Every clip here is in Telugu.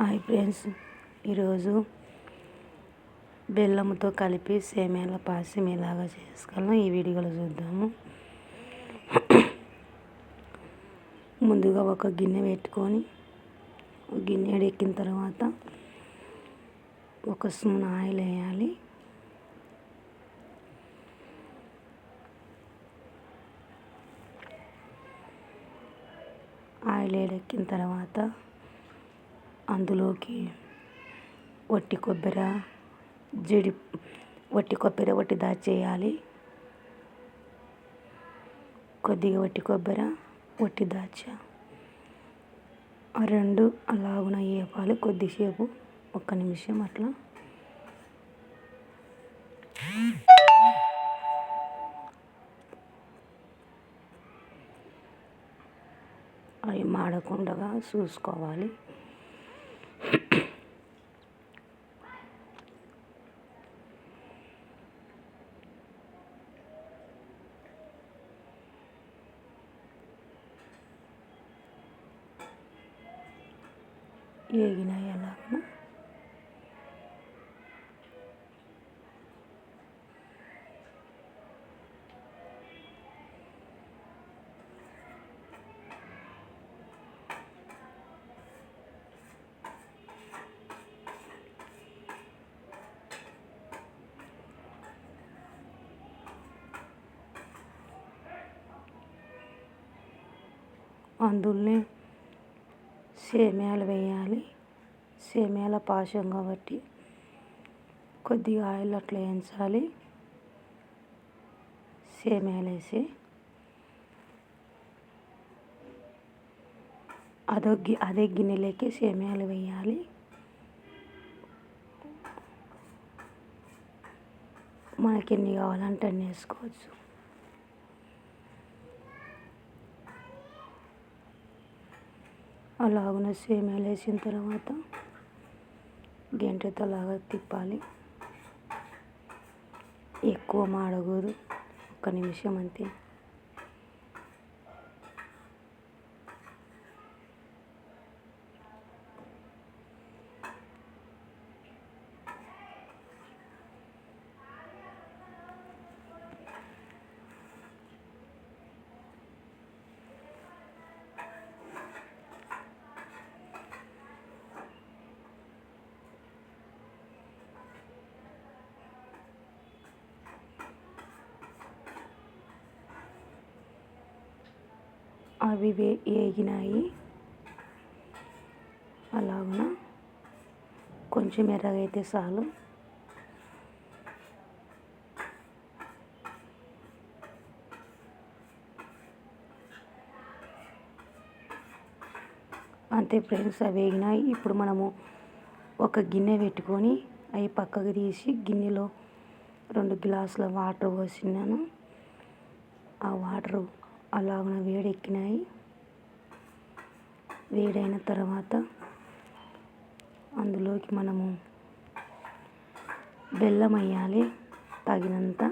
Hi friends. ఈరోజు బెల్లంతో కలిపి సేమియాల పాయసం ఇలాగా చేసుకోవాలో ఈ వీడియోలో చూద్దాము. ముందుగా ఒక గిన్నె పెట్టుకొని గిన్నె ఎక్కిన తర్వాత ఒక స్పూన్ ఆయిల్ వేయాలి. ఆయిల్ వేడెక్కిన తర్వాత అందులోకి వట్టి కొబ్బరి జీడి వట్టి కొబ్బరి వట్టి దాచేయాలి. కొద్దిగా వట్టి కొబ్బరి వట్టి దాచా. ఆ రెండు అలాగున వేపాలి కొద్దిసేపు ఒక్క నిమిషం అట్లా. అవి మాడకుండా చూసుకోవాలి. ఏగినాయి అలాగనా అందులోనే సేమ్యాలు వేయాలి. సేమ్యాల పాశం కాబట్టి కొద్దిగా ఆయిల్ అట్లా వేయించాలి. సేమ్యాలు వేసి అదో గి అదే గిన్నెలోకి సేమ్యాలు వేయాలి. మనకి ఎన్ని కావాలంటే అన్ని వేసుకోవచ్చు. అలాగున సేమ్యాలు వేసిన తర్వాత గంటతో లాగా తిప్పాలి. ఎక్కువ మాడకూడదు. ఒక్క నిమిషం అంతే. అవి వే వేగినాయి. అలాగున కొంచెం ఎర్రగైతే చాలు. అంతే ఫ్రెండ్స్ అవి వేగినాయి. ఇప్పుడు మనము ఒక గిన్నె పెట్టుకొని అవి పక్కకు తీసి గిన్నెలో రెండు గ్లాసుల వాటర్ పోసినాను. ఆ వాటరు అలాగన వేడెక్కినాయి. వేడైన తర్వాత అందులోకి మనము బెల్లం వేయాలి తగినంత.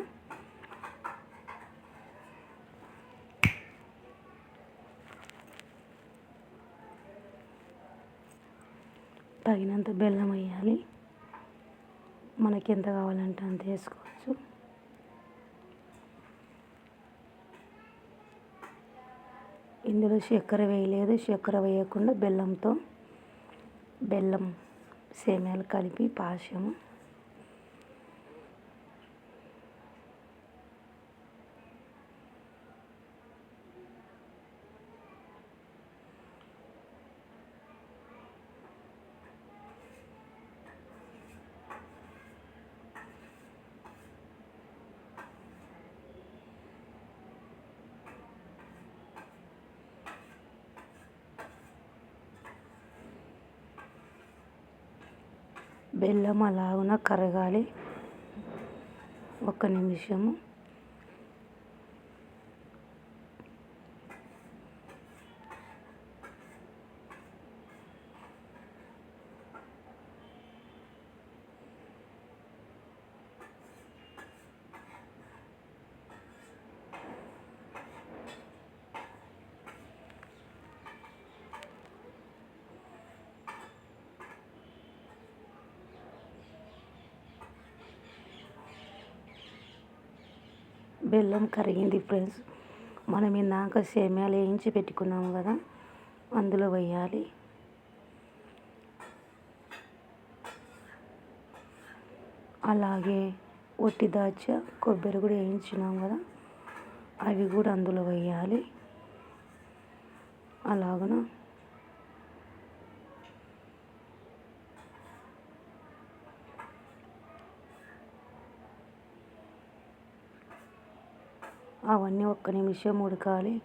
తగినంత బెల్లం వేయాలి మనకి ఎంత కావాలంటే అంత వేసుకోవాలి. ఇందులో చక్కెర వేయలేదు. చక్కెర వేయకుండా బెల్లంతో బెల్లం సేమ్యాలు కలిపి పాశము బెల్లం అలాగున కరగాలి. ఒక నిమిషము. బెల్లం కరిగింది ఫ్రెండ్స్. మనం ఇందాక సేమ్యాలు వేయించి పెట్టుకున్నాము కదా అందులో వేయాలి. అలాగే ఒట్టి దాచ కొబ్బరి కూడా వేయించినాం కదా అవి కూడా అందులో వేయాలి. అలాగన? అవన్నీ ఒక్క నిమిషం ఉడకాలి.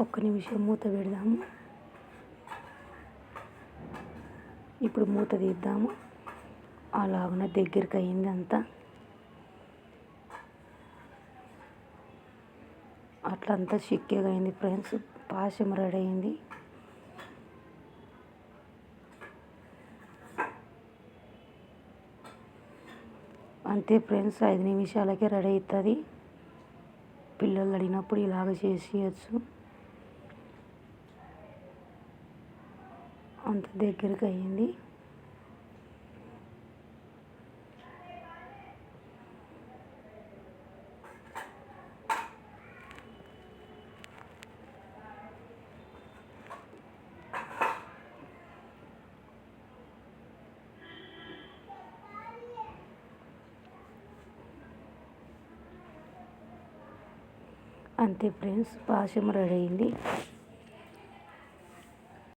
ఒక్క నిమిషం మూత పెడదాము. ఇప్పుడు మూత తీద్దాము. అలాగన దగ్గరికి అయింది అంతా అట్లంతా చిక్కగా అయింది ఫ్రెండ్స్. పాశం రెడీ అయింది అంతే ఫ్రెండ్స్ ఐదు నిమిషాలకే రెడీ అవుతుంది పిల్లలు అడిగినప్పుడు ఇలాగ చేసేయచ్చు. అంత దగ్గరికి అయ్యింది అంతే ఫ్రెండ్స్ పాశం రెడీ అయింది.